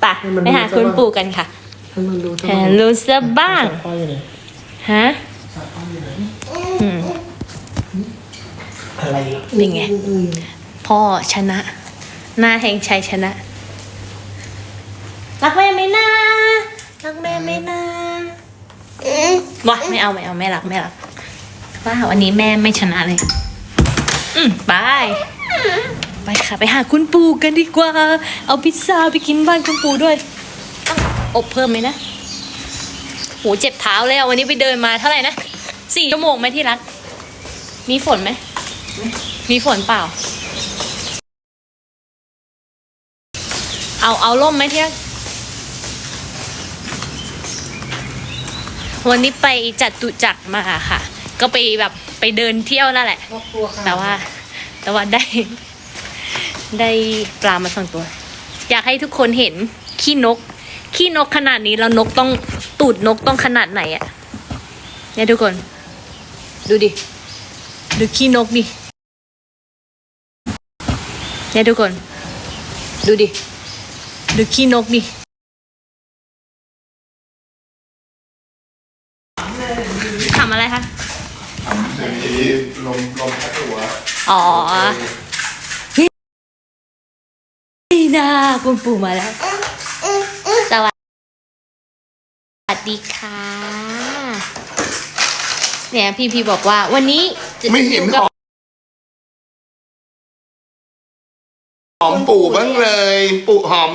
ไปไปหาคุณปู่กันค่ะให้มันรู้แฮลโลซะบ้าง พ่ออยู่ไหนฮะอืมอะไรเป็นไง พ่อชนะ หน้าแห่งชัยชนะ รักแม่ไหมนะรักแม่ไหมนะวะไม่เอาไม่เอาไม่รักไม่รักว่าวันนี้แม่ไม่ชนะเลย อืมไป ไปค่ะ ไปหาคุณปู่กันดีกว่า เอาพิซซ่าไปกินบ้านคุณปู่ด้วยต้องอบเพิ่มไหมนะโหเจ็บเท้าเลยอะวันนี้ไปเดินมาเท่าไหร่นะสี่ชั่วโมงไหมที่รัก มีฝนไหม มีฝนเปล่า เอาเอาล่มไหมเที่ยงวันนี้ไปจัดตุจักรมาค่ะ ก็ไปแบบไปเดินเที่ยวนั่นแหละครอบครัวค่ะแต่ว่าแต่ว่าได้ ได้ปลามาสองตัว อยากให้ทุกคนเห็นขี้นก ขี้นกขนาดนี้แล้วนกต้องตูดนกต้องขนาดไหนอะเนี่ยทุกคน ดูดิ ดูขี้นกดิ เนี่ยทุกคน ดูดิ ดูขี้นกดิทำอะไรคะมีลมลมพัดหัว อ๋อ นี่นาคุณปู่มาแล้ว สวัสดีค่ะ เนี่ยพี่พีบอกว่าวันนี้จะไม่เห็นอยู่หกับอมหอมปู่บ้างเลย ปู่หอม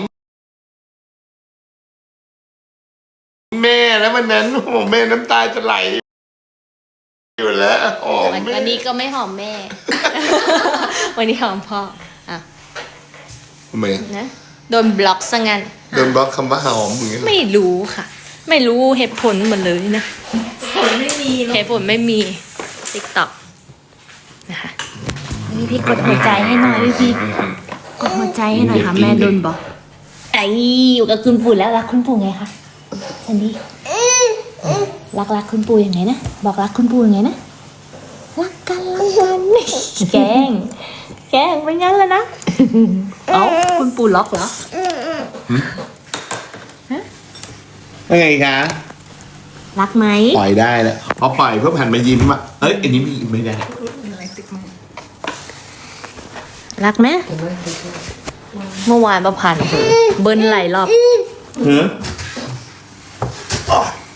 แม่แล้ววันนั้นโอ้โหแม่น้ำตาจะไหลอยู่แล้วหอมวันแม่วันนี้ก็ไม่หอมแม่ วันนี้หอมพ่ออะ ทำไมนะโดนบล็อกซะงั้นโดนบล็อกคำว่าหอมอย่างเงี้ยเหรอไม่รู้ค่ะ ไม่รู้เหตุผลหมดเลยนะผลไม่มีเหตุผลไม่มีติ๊กต็อกนะคะพี่พี่กดหัวใจให้หน่อยพี่พี่กดหัวใจให้หน่อยค่ะแม่โดนบอกไออยู่กับคุณปู่แล้วรักคุณปู่ไงคะสันดีรักรักคุณปู่ยังไงนะบอกรักคุณปู่ยังไงนะรักกันรักกันแกล้งแกล้งเป็นงั้นแล้วนะ เอ้าคุณปู่ล็อกเหรอว่าไงคะรักไหมปล่อยได้แล้วพอปล่อยเพื่อหันมายิ้มอะเอ้ยอันนี้ไม่ยิ้มไม่ได้รักไหมเมื่อวานประพันธ์เบิ้ลหลายรอบเฮ้ย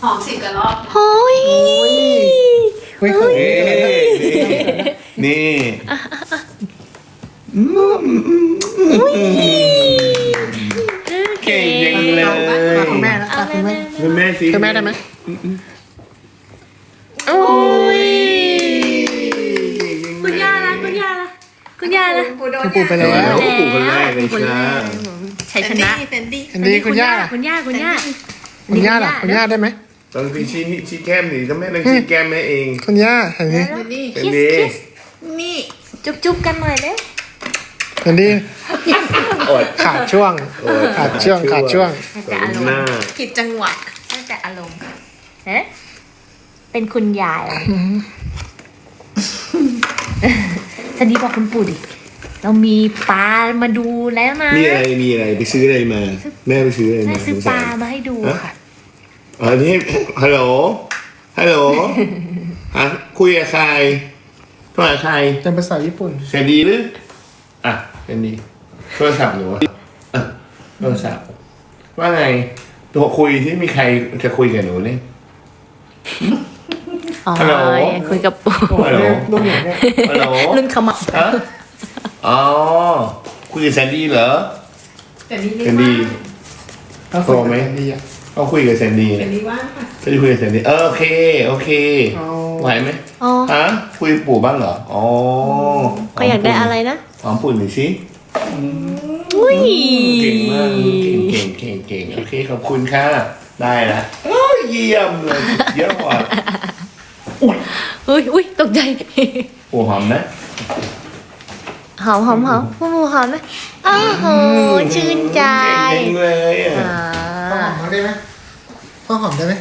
หอมสิบกว่ารอบโอ้ยเฮ้ยเขาเอ้ยนี่ เก่งจังเลยตาคุณแม่นะตาคุณแม่คุณแม่สิคุณแม่ได้ไหมโอ้ยคุณย่าละคุณย่าละคุณย่าละคุณปู่ไปแล้วแล้วปู่คนแรกเลยคนใช่ชัยชนะเซนดี้อันนี้คุณย่าคุณย่าคุณย่าคุณย่าล่ะคุณย่าได้ไหมตอนพี่ชี้ชี้แก้มหนี่ต้องแม่ต้องชี้แก้มแม่เองคุณย่าเห็นดิเซนดี้เป็นคิสดีคิสนี่จุ๊บจุ๊บกันหน่อยเร็ว เห็นดิอด ขาดช่วง โอ้ยขาดช่วงขาดช่วงแต่อารมหน้า ณ์ผิดจังหวะตั้งแต่อารมณ์เอ๊ะเป็นคุณยายเหรอสันดีบอกคุณปู่ดิ เรามีปลามาดูแล้วนะมีอะไรมีอะไรไปซื้ออะไรมา แม่ไปซื้ออะไรแม่มาซื้อสงปสาลารมาให้ดูค่ะ อ๋อนี่ฮัลโหลฮัลโหลฮะคุยกับใครโทรหาใครเป็นภาษาญี่ปุ่นเซนดีหรืออะ เซนดีโทรศัพท์หนูอะอะโทรศัพท์ ว่าไงตัวคุยที่มีใครจะคุยกับหนูเนี่ยอ๋อฮัลโหล คุยกับปู่ฮัลโหลรุ่นอย่างเนี้ยฮัลโหลรุ่นขมับฮะอ๋อคุยกับแซนดี้เหรอ แต่นี่แซนดี้ถ้าคุยกับแอนดี้อะ เขาคุยกับแซนดี้แต่เนี่ยนี่ว่างค่ะเขาจะคุยกับแซนดี้เออโอเค โอเคเอาไหวไหมอ๋อฮะคุยกับปู่บ้างเหรออ๋อเขาอยากได้อะไรนะ หอมปุ่นหน่อยสิอุ้ยเก่งมากเก่งเก่งเก่งเก่งโอเคขอบคุณค่ะ ได้ละโอ้ยเยี่ยมเลยเยี่ยมว่ะอุ้ยอุ้ยตกใจปู่หอมนะหอมหอมหอมคุณปู่หอมไหมอ้าวโหชื่นใจเก่งเลยอะอ่าพ่อหอมได้ไหมพ่อหอมได้ไหม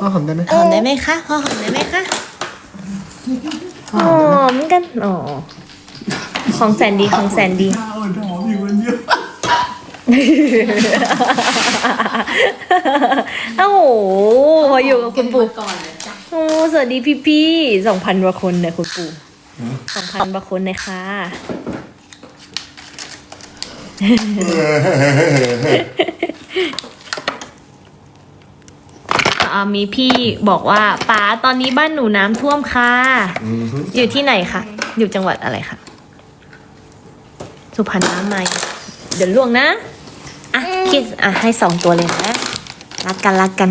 พ่อหอมได้ไหมหอมได้ไหมคะพ่อหอมได้ไหมคะพ่อหหอมได้ไหมอมกันอ๋อ ของแสนดีของแสนดีอ่อนหอมอยู่คนเดียวโอ้โหพออยู่กับคุณปู่ก่อนเลยจ้ะโอ้สวัสดีพี่พี่สองพันกว่าคนเนี่ยคุณปู่สองพันกว่าคนเลยค่ะ อ่ามีพี่บอกว่าป๋าตอนนี้บ้านหนูน้ำท่วมค่ะอืมฮึอยู่ที่ไหนคะ อยู่จังหวัดอะไรคะ สุพรรณน้ำไหมเดี๋ยวล่วงนะ อะคิดอะให้สองตัวเลยนะ รักกันรักกัน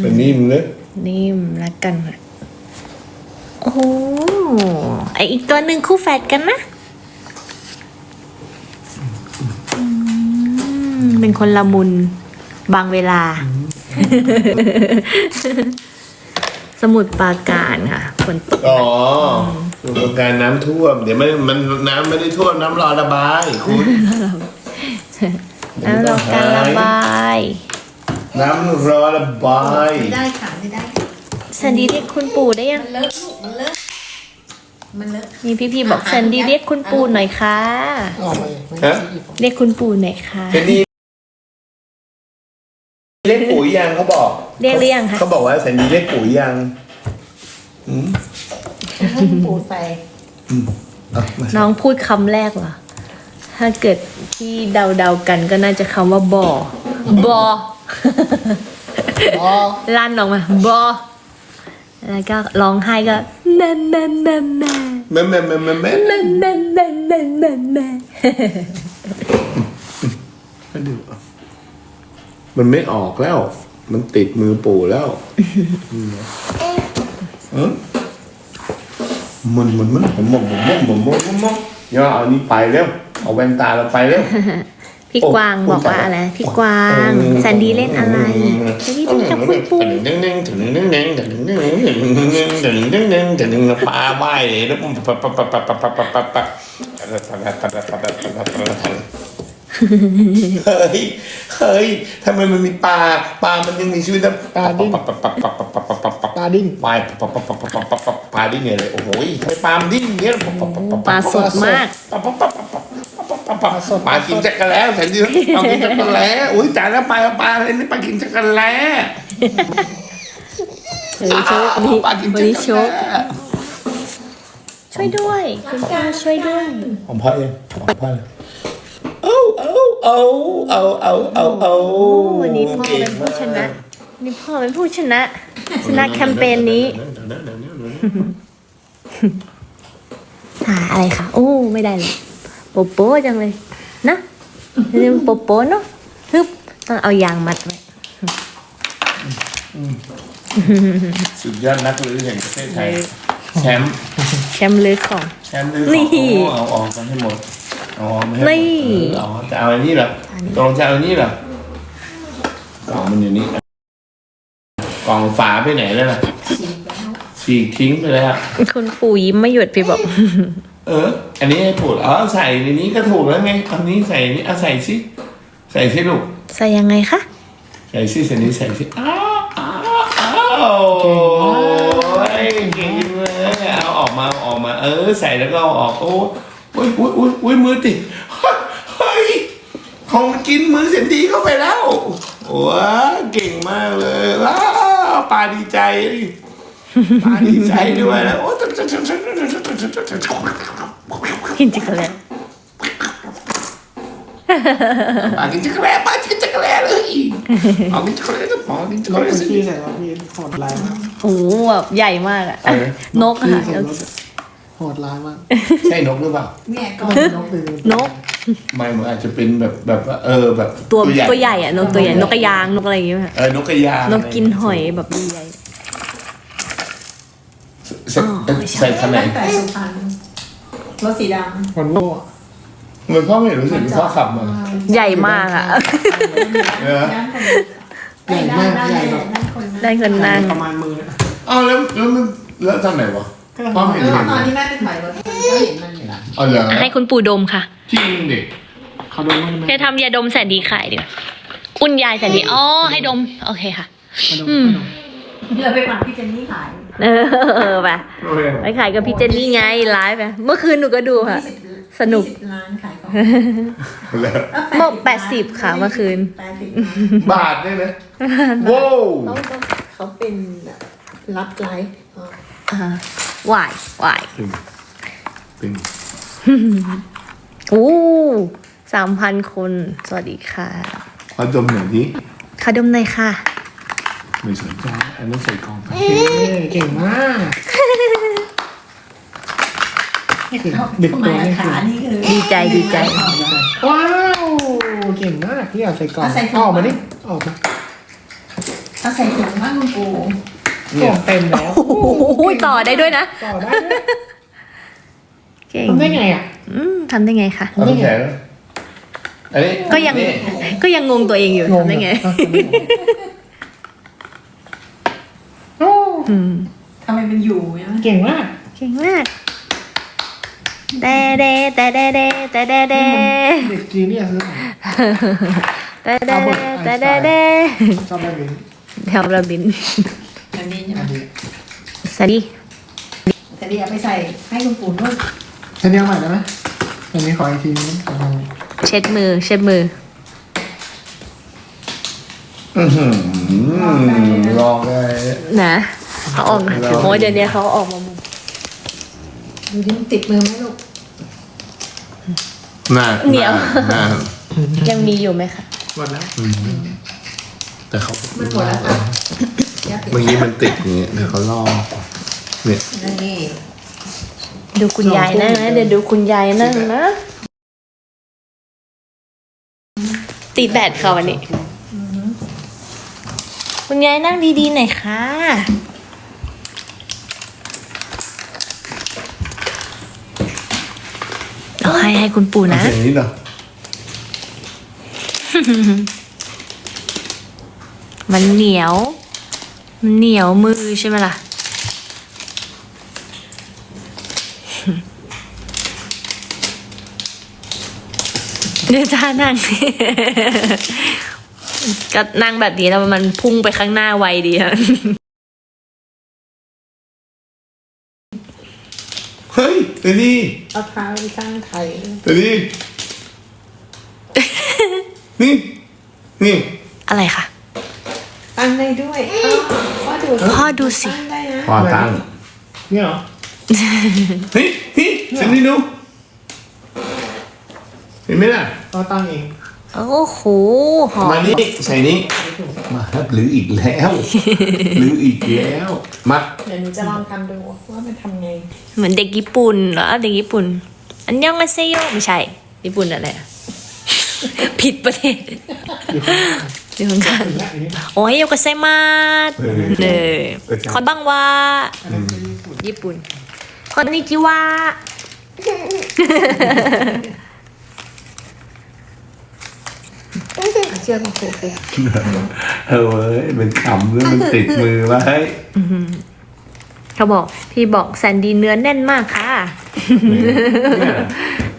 เป็นนิ่มเลยนิ่มรักกันอะโอ้โหไออีกตัวหนึ่งคู่แฝดกันนะอืมเป็นคนละมุนบางเวลา สมุดปราการค่ะฝนตกอ๋อ อุปการน้ำท่วม เดี๋ยวไม่มันน้ำไม่ได้ท่วมน้ำรอระบายคุณแล้วเราการระบาย น้ำรอระบาย ไม่ได้ค่ะไม่ได้แซนดี้เรียกคุณปู่ได้ยัง มันเลอะลูกมันเลอะมันเลอะ มีพี่ๆบอกแซนดี้เรียกคุณปู่หน่อยค่ะ ออกไปไม่ฮะใช่อีกเรียกคุณปู่หน่อยค่ะเป็นนี่เรียกปุ๋ยยังเขาบอกเรียกหรือยังคะ เขาบอกว่าแซนดี้เรียกปุ๋ยยังอืม ให้ปูใส่อะมาน้องพูดคำแรกว่ะ ถ้าเกิดที่เดาๆกันก็น่าจะคำว่าบอบอ อ๋อลั่นออกมาบอ แล้วก็ร้องไห้ก็แม่แม่แม่แม่แม่แม่แม่แม่แม่แม่แม่แม่แม่แม่แม่มาดูอะมันไม่ออกแล้ว มันติดมือปู่แล้วอืมเออ มันมันมันผมมองผมมองผมมองผมมองย่าเอานี่ไปเร็วเอาแว่นตาเราไปเร็วพี่กวางบอกว่าอะไรพี่กวางแซนดี้เล่นอะไรแซนดี้ต้องจับคุณปู่ดึงดึงดึงดึงดึงดึงดึงดึงดึงดึงดึงดึงดึงดึงปลาว่ายแล้วมันปะปะปะปะปะปะปะปะปะ เฮ้ย เฮ้ยทำไมมันมีปลา ปลา มันยังมีชีวิตนะปลาดิ้งปลาดิ้งปลาปลาดิ้งเนี่ยเลย โอ้โหทไมปลาดิ้งเนี่ยปลาสดมากปลาสดปลากินจักรแล้วแสนดีปลากินจักรแล้วอุ้ยจ่ายแล้วปลาปลาอะไรนี่ปลากินจักรแล้วชคปลากินจักรแล้วช่วยด้วยคุณตาช่วยด้วยผมพ่อเองผมพ่อเลย เอาเอาเอาเอาเอาเอาโอ้วันนี้พ่อเป็นผู้ชนะวันนี่พ่อเป็นผู้ชนะ ชนะแคมเปญนี้หาอะไรคะโอ้ไม่ได้เลยโปโป้จังเลย นะนี่มันโปโป้เนาะฮึบต้องเอายางมัดไว้สุดยอดนักลือแห่งประเทศไทย แชมป์แชมป์ลือของแชมป์ลือนี่ของเอาออกกันให้หมดเอาออกไม่ให้หมดนี่เออเอาจะเอาอันนี้เหรอตรงจะเอาอันนี้เหรอกล่องมันอยู่นี่กล่องฝาไปไหนแล้วล่ะฉีกทิ้งไปแล้ว คุณปู่ยิ้มไม่หยุดพี่บอก เออ อันนี้ให้ถูกอ๋อใส่ในนี้ก็ถูกแล้วไงอันนี้ใส่นี่เอาใส่สิใส่สิลูก ใส่ยังไงคะ ใส่สิใส่นี้ใส่สิอ้าวอ้าวอ้าวโอ้ยเก่งเลยเอาออกมาเอาออกมา เออ ใส่แล้วก็เอาออก โอ้ย อุ้ยอุ้ยอุ้ยอุ้ยมือติดเฮ้ยของมันกินมือเสียนดีเข้าไปแล้วว้าเก่งมากเลยว้าวปลาดีใจปลาดีใจด้วยแล้วโอ้กินจิกเลยปลากินจักรแล้ปลากินจักรแล้เลยเอากินจักรแล้ปลากินจักรรถแล้คุณสิพี่ใส่รถพี่โหดร้ายมากโอ้โหแบบใหญ่มากอะอะไรนกอะค่ะพี่ใส่รถ โหดร้ายมากใช่นกหรือเปล่าเนี่ยก็ก่อนเป็นนกตื่นนกไม่มันอาจจะเป็นแบบแบบว่าเออแบบตัวตัวใหญ่อะนกตัวใหญ่นกกระยางนกอะไรอย่างเงี้ยค่ะเออนกกระยางนกกินหอยแบบใหญ่ใส่อ๋อไม่ใช่ใส่ขนาดไหนตั้งแต่สุพรรณรถสีดวันโม่อะเหมือนพ่อไม่รู้สึกพ่อขับมา ใหญ่มากอะเออำด้านคนเอ้ยด้านด้านด้านคนได้คนนั่งประมาณมือเนี่ยอ้าวแล้วแล้วมันแล้วตอนไหนวะ พ่อไม่เอเห็นอเห็นตอนที่แม่ไปถอยรถมันก็เห็นมันอยู่ละอ๋อเหรอให้คุณปู่ดมค่ะ จริงดิเขาโดนมั้งไหมจะทำยาดมแสนดีขายดีกว่าอุ่นยายแสนดีอ๋อให้ดม โอเคค่ะ เขาโดนอืมเขาโดนเดี๋ยวไปฝากพี่เจนนี่ขายเออไปโอเคไปขายกับพี่เจนนี่ไงไลฟ์ไปเมื่อคืนหนูก็ดูค่ะ สนุก ยี่สิบล้านขายของแล้วหมด80ค่ะเมื่อคืน แปดสิบล้านบาทได้ไหมว้าวเขาต้องเขาเป็นแบบรับไลฟ์อ๋อ อ่าวายวายตึงอู้สามพันคน สวัสดีค่ะขอดมหน่อยดิขอดมหน่อยค่ะ ไม่สนใจอันนั้นใส่กล่องไปเก่งเก่งมากนี่คือเด็กทำตัวไมนี่ขาคือนี่คือดีใจดีใจ ว้าวเก่งมากที่เอาใส่กล่องเอาออกมาดิเอาออกมาเอาใส่ถุงบ้างคุณปู่ กล่องเต็มแล้วโอ้โหต่อได้ด้วยนะ ต่อได้ด้วยเก่งทำได้ไงอะ อืมทำได้ไงคะเอาไปแขนอันนี้ก็ยังนี่ก็ยังงงตัวเองอยู่ทำได้ไงอะทำได้ไงโอ้อืมทำไมเป็นอยู่เนี่ยเก่งมากเก่งมากแต่เดแต่เดเดแต่เดเดเด็กจีเนี่ยคือแต่เดแต่เดเดชอบแบบนี้แถวระบินอั นนี้ใช่ไหมอันนี้สวัสดีแต่ดีเอาไปใส่ให้คุณปู่ด้วยใช้เดียวใหม่ได้ไหมอันนี้ขออีกทีนึงขอทำนี้เช็ดมือ เช็ดมือ อื้อหือลองเลยนะเขาออกมาโอ้ยเดี๋ยวนี้เขาออกมาหมดดูดิมันติดมือไหมลูกหน้าเหนียวหน้ายังมีอยู่ไหมคะหมดแล้ว แต่เขามันหมดแล้วค่ะยับติด เมื่อกี้มันติดอย่างเงี้ยเดี๋ยวเขาลองเนี่ยนี่ดูคุณยายนั่งนะเดี๋ยวดูคุณยายนั่งนะติดแบตค่ะวันนี้ คุณยายนั่งดีๆหน่อยค่ะเอาให้ให้คุณปู่นะอย่างนี้เหรอมันเหนียวมัน เหนียวมือใช่ไหมล่ะ เดี๋ยวจ้านั่ง ก็นั่งแบบนี้แล้วมันพุ่งไปข้างหน้าไวดีอะเฮ้ยเดี๋ยวนี้เอาเท้าไปข้างไทยเดี๋ยวนี้นี่ นี่ อะไรคะตั้ง ได้ด้วยอ้าวพ่อดูพ่อดูสิตั้งได้นะพอตั้งเนี่ยเหรอเฮ้ยเฮ้ยฉันนี่ดูเห็นไหมล่ะต่อตั้งเองโอ้โหหอมมานี่ใส่นี้มาครับหรืออีกแล้วหรืออีกแล้วมาเดี๋ยวหนูจะลองทำดูว่ามันทำไง เหมือนเด็กญี่ปุ่นเหรอเด็กญี่ปุ่น อันยังอาเซโยไม่ใช่ ญี่ปุ่นอะไรอะผิดประเทศ อยู่ข้างหน้าอยู่ข้างถึงแล้วอันนี้ๆโอ้ยโยกเซมาสเออเนยคอนบังวาอันนั้นคือญี่ปุ่นญี่ปุ่นคอนนิจิวะเชื่อคุณปู่สิเฮ้ยมันขำแล้วมันติดมือไว้เขาบอกพี่บอกแซนดี้เนื้อแน่นมากค่ะเนี่ย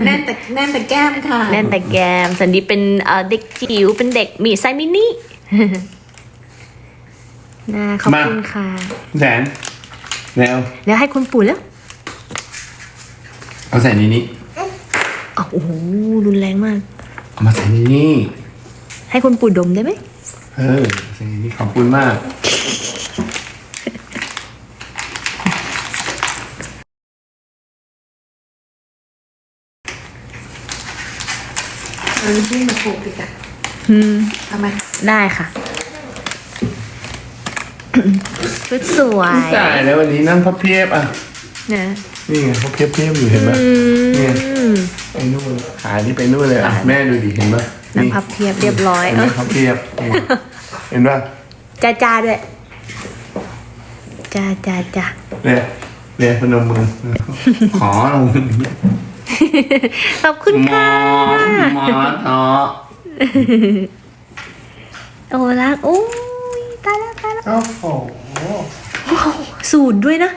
แน่นแต่แน่นแต่แก้มค่ะ แน่นแต่แกมแซนดี้เป็นเอ่อเด็กจิ๋วเป็นเด็กมีไซส์มินิน่าขอบคุณค่ะแสนแนวเดี๋ยวให้คุณปู่แล้ว เอาใส่ในนี้อ้าวโอ้โหรุนแรงมาก เอามาใส่ในนี้ให้คุณปู่ดมได้ไหมเออใส่ในนี้ขอบคุณมาก เออที่มาปลูกอีกอะอืมทำไมได้ค่ะชุดสวยจ่ายแล้ววันนี้นั่งพับเพียบอะ นะนี่ไงพับเพียบเพียบอยู่เห็นไหมเนี่ยมไปนู่นขานี่ไปนู่นเลยอะแม่ดูดิเห็นไหมนั่งพับเพียบเรียบร้อย เห็นไหเอมอพับเพียบนี่เห็นป่ะจ้าจ้าด้วยจ้าจ้าจ้าเนี่ยเนี่ยพนมมือขอลง ขอบคุณหมค่ะอหมอต่อโอ้รักโอ้ยตายแล้วตายแล้วโอ้โหสูตรด้วยนะ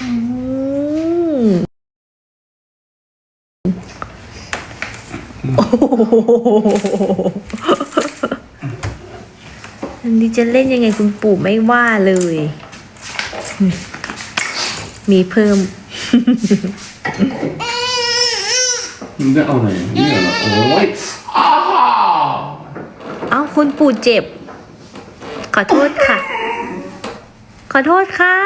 อืมโอ้โหอันนี้จะเล่นยังไงคุณปู่ไม่ว่าเลย มีเพิ่ม มันจะเอาไหนเนี่ยเหรอโอ้ยอ้าวเอ้าคุณปู่เจ็บ ขอโทษค่ะ ขอโทษค่ะ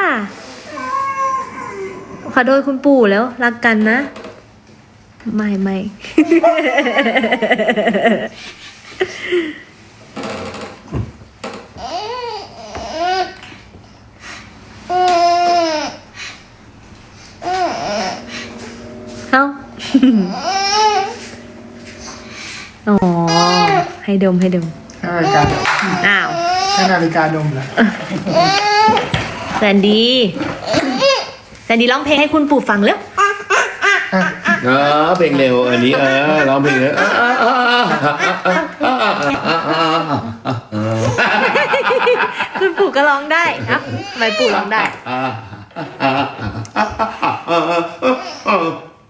ขอโทษคุณปู่แล้ว รักกันนะ ไม่ไม่ เอ้าอ๋อ ให้ดมให้ดม ให้นาฬิกาดมอ้าวให้นาฬิกาดมเหรอแซนดี้แซนดี้ร้องเพลงให้คุณปู่ฟังเร็วเออเพลงเร็วอันนี้เออร้องเพลงเร็วคุณปู่ก็ร้องได้เอ้าทำไมปู่ร้องได้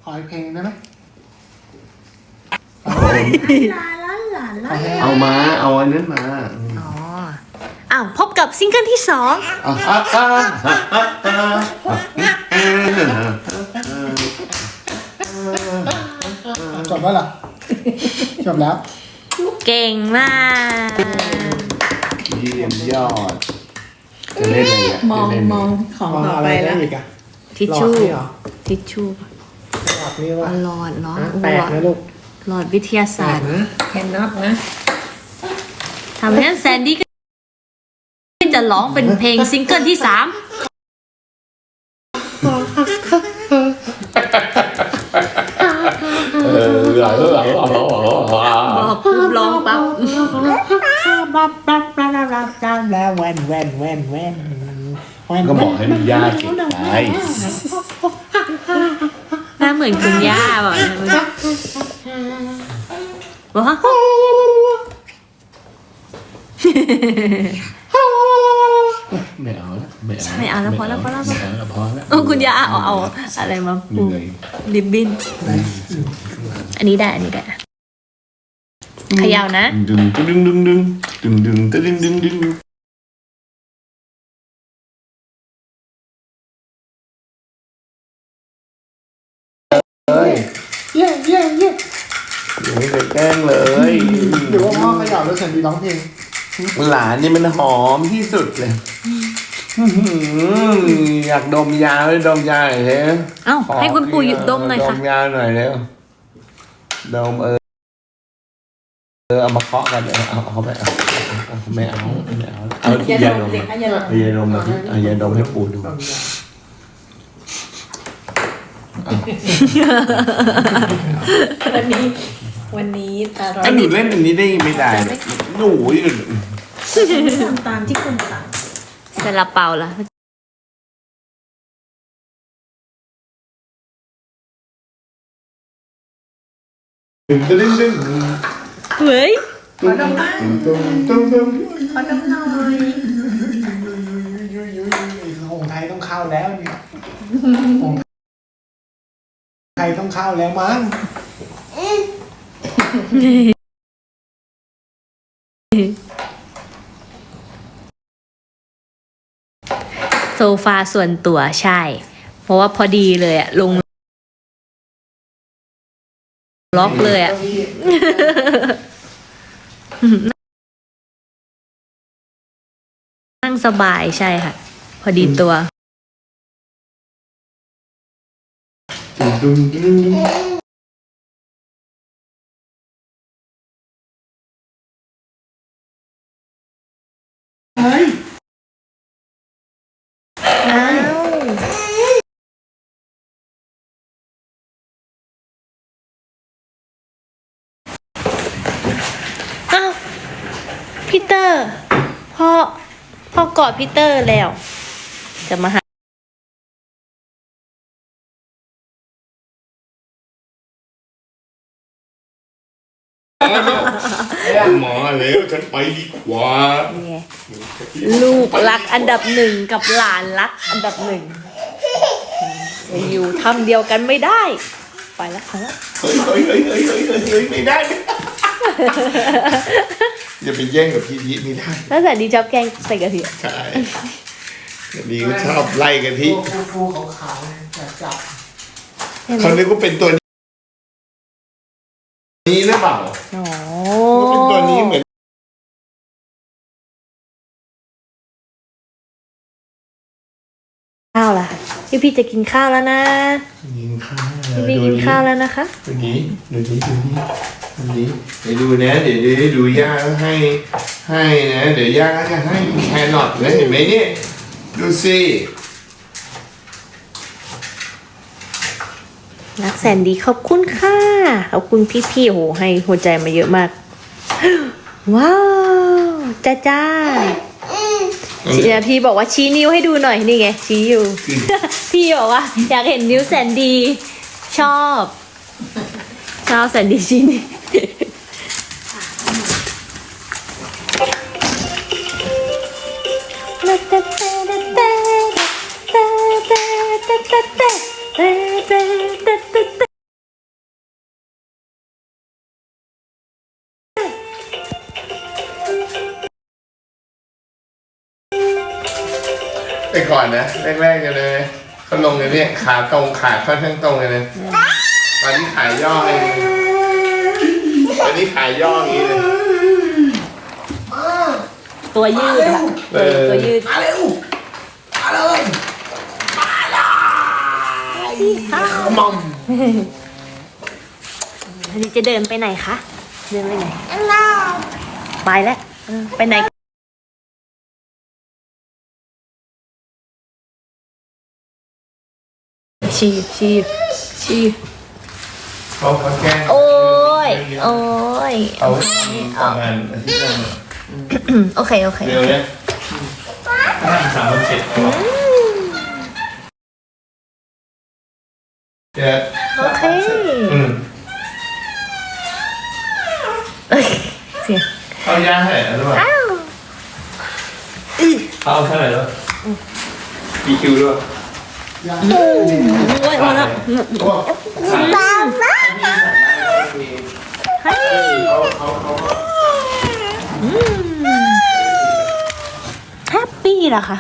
ขออีกเพลงได้ไหม ลาลาลาลาเอามาเอาอันนั้นมาอ๋ออ้าวพบกับซิงเกิลที่สองจบแล้วเหรอจบแล้ว เก่งมากเยี่ยมยอดจะเล่นอะไรอะมองจะเล่นมองของมองต่ออะไรไปได้แล้วอีกอะทิชชู่หลอดนี่เหรอทิชชู่หลอดนี่ว่าหลอดหลอดแตกนะลูก หลอดวิทยาแตศาสตกร์นะแคนน็อตนะทำให้นั้นแซนดี้ก็จะร้องเป็นเพลงซิงเกิลที่สามเออหลังหลังหลังหลังบอกปุ๊บร้องปั๊บแล้วแว่นแว่นแว่นแว่นแว่นก็บอกให้มันยากเก็บไปหน้าเหมือนคุณย่าบอกนะบ อกว่าไม่เอาแล้วไม่เอาไม่เอาแล้วพอแล้วพอแล้วพอไม่แล้วเอาแล้วพอแล้วโอ้คุณย่าเอาเอาอะไรมาเหปูนื่อยริบบิ้นอันนี้ได้อันนี้ได้เขยาวนะดึงดึงดึงดึงดึงดึงดึงดึงดึงดึงดึงเฮ้ยเย้เย้ เย้ยังไม่เคยแกล้งเลย หรือว่าพ่อเขย่าแล้วแซนดี้ร้องเพลงหลานนี่มันหอมที่สุดเลยอื้อหืออยากดมยาเลยดมยาหน่อยเถอะเอ้าให้คุณปู่หยุดดมหน่อยค่ะดมยาหน่อยเร็วดมเออเออเอามาเคาะกันเออเอาเอาไปเอาเอาไม่เอาไม่เอาเอาอย่าดยามดมสิคะอย่าดมเอายาดมมาที่เอายาดมให้ปู่ดูวันนี้ วันนี้ตาร้ออันนหนูเล่นอันนี้ได้ไม่ได้เนี่ยหนูทำตามที่คุณสั่งซาลาเปาละดึงดึงดึงเฮ้ยขอดมบ้างดึงดึงดึงขอดมหน่อยหงไทยต้องเข้าแล้วเนี่ยหงไทยต้องเข้าแล้วมั้ง โซฟาส่วนตัวใช่ เพราะว่าพอดีเลยอะลง ล็อกเลยอะนั่งสบายใช่ค่ะ พอดีตัว พ่อกอดพีเตอร์แล้ว จะมาหาหมอแล้วฉันไปดีกว่าไงลูกรักอันดับหนึ่งกับหลานรักอันดับหนึ่งจะอยู่ทำเดียวกันไม่ได้ ไปแล้วไปแล้วเฮ้ยเฮ้ยเฮ้ยเฮ้ยเฮ้ยเฮ้ยเฮ้ยไม่ได้ อย่าจะไปแย่งกับพี่ทิไม่ได้แล้วแต่ดีชอบแกงใส่กะทิใช่ดีก็ชอบไล่กันที่ฟูฟูๆขาวๆเนี่ยจับจับเห็นไหมเขานึกว่าเป็นตัวนี้นี่หรือเปล่าอ๋อว่าเป็นตัวนี้เหมือนข้าวล่ะพี่พี่จะกินข้าวแล้วนะกินข้าวพี่พี่กินข้าวแล้วนะคะดูนี้ดูนี้ดูนี้ ดูนี้เดี๋ยวดูนะเดี๋ยวเดี๋ยวดูย่าให้ให้นะเดี๋ยวย่าก็จะให้แครอทนะเห็นไหมเนี่ยดูสิรักแสนดีขอบคุณค่ะขอบคุณพี่พี่ๆโหให้หัวใจมาเยอะมาก ว้าวจ้าจ้าชี้นะพี่บอกว่าชี้นิ้วให้ดูหน่อยนี่ไงชี้อยู่ พี่บอกว่า อยากเห็นนิ้วแสนดี ชอบ ชอบแสนดีชี้นิ้วเแต่ก่อนนะแรกๆกันเลยเขาลงกันเนี่ยขาตรงขาค่อนข้างตรงเลยนะตอนนี้ขายย่อเอง นนี้ขายย่ออย่างนี้เลย ตัวยืดค่ะเออ ตัวยืดมาเร็วมาเลยมาเลยมอมอันนี้จะเดินไปไหนคะ เดินไปไหน ไปแล้วเออไปไหนชีชีชีเขาเขาแกล้งโอ้ย โอ้ยเอาประมาณอาทิตย์หนึงโอเค โอเค เร็วเนี่ยสามวันเสร็จเดี๋ยวโอเค อืมเอ้ยเสียงเอาย่าให้หรือเปล่าอ้าวเอาเท่าไหร่แล้วกี่คิวด้วยอย่าโอ้ยพอแล้วโอ้สาม แฮปปี้เหรอคะ